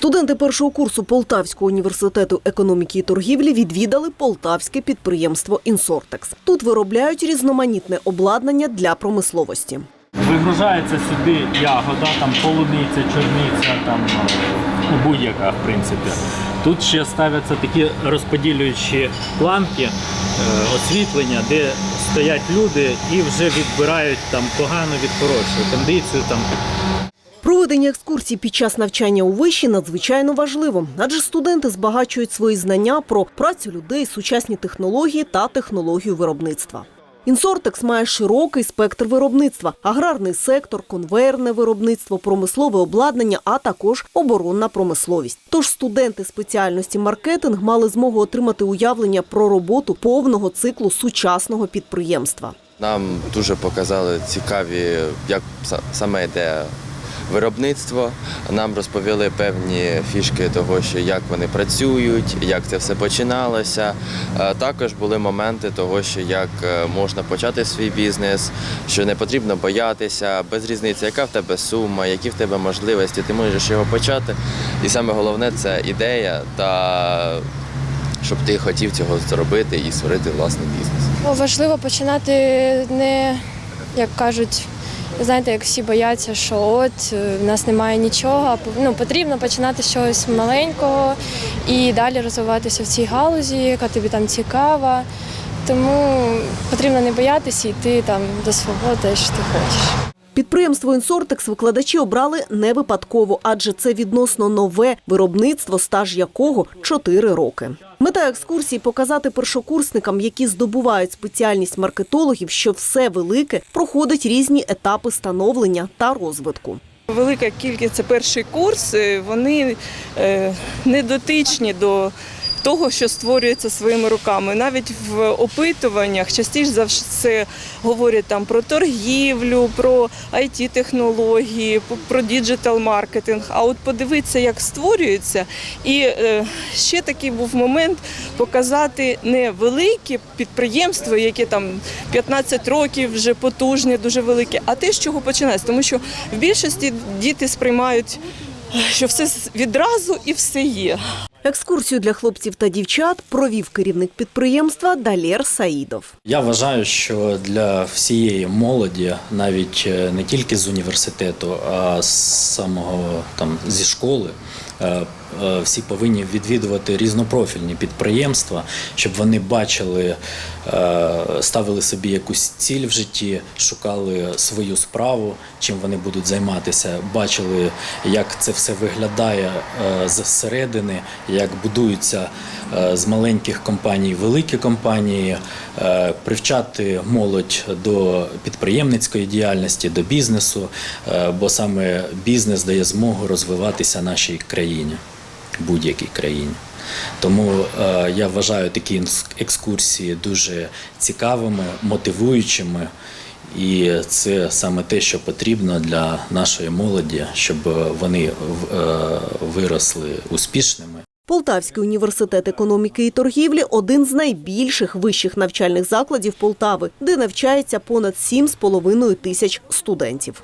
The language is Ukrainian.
Студенти першого курсу Полтавського університету економіки і торгівлі відвідали полтавське підприємство «Інсортекс». Тут виробляють різноманітне обладнання для промисловості. Вигружається сюди ягода, там полуниця, чорниця, там ну, будь-яка, в принципі. Тут ще ставляться такі розподілюючі планки, е, освітлення, де стоять люди і вже відбирають там погано від хорошого, кондицію там Проведення екскурсій під час навчання у виші надзвичайно важливо, адже студенти збагачують свої знання про працю людей, сучасні технології та технологію виробництва. Інсортекс має широкий спектр виробництва: аграрний сектор, конвейерне виробництво, промислове обладнання, а також оборонна промисловість. Тож студенти спеціальності маркетинг мали змогу отримати уявлення про роботу повного циклу сучасного підприємства. Нам дуже показали цікаві, як саме йде виробництво. Нам розповіли певні фішки того, що як вони працюють, як це все починалося. Е, Також були моменти того, що як е, можна почати свій бізнес, що не потрібно боятися, без різниці, яка в тебе сума, які в тебе можливості, ти можеш його почати. І саме головне це ідея та щоб ти хотів цього зробити і створити власний бізнес. Ну, Важливо починати не, як кажуть, знаєте, як всі бояться, що от е, в нас немає нічого. Ну, потрібно починати з чогось маленького і далі розвиватися в цій галузі, яка тобі там цікава. Тому потрібно не боятися йти там до свободи, що ти хочеш. Підприємство «Інсортекс» викладачі обрали не випадково, адже це відносно нове виробництво, стаж якого 4 роки. Мета екскурсії – показати першокурсникам, які здобувають спеціальність маркетологів, що все велике проходить різні етапи становлення та розвитку. Велика кількість це перший курс. е, Вони е, не дотичні до того, що створюється своїми руками. Навіть в опитуваннях частіше за все говорять там про торгівлю, про it технології про діджитал-маркетинг. А от подивитися, як створюється. І е, ще такий був момент показати не великі підприємства, які там 15 років вже потужні, дуже великі, а те, з чого починається. Тому що в більшості діти сприймають, що все відразу і все є. Екскурсію для хлопців та дівчат провів керівник підприємства Далєр Саїдов. Я вважаю, що для всієї молоді, навіть е, не тільки з університету, а з самого там зі школи, е, всі повинні відвідувати різнопрофільні підприємства, щоб вони бачили, е, ставили собі якусь ціль в житті, шукали свою справу, чим вони будуть займатися, бачили, як це все виглядає е, зсередини, як будуються е, з маленьких компаній великі компанії, е, привчати молодь до підприємницької діяльності, до бізнесу, е, бо саме бізнес дає змогу розвиватися нашій країні, будь-якій країні. Тому е, я вважаю такі екскурсії дуже цікавими, мотивуючими. І це саме те, що потрібно для нашої молоді, щоб вони е, виросли успішними. Полтавський університет економіки і торгівлі – один з найбільших вищих навчальних закладів Полтави, де навчається понад 7,5 тисяч студентів.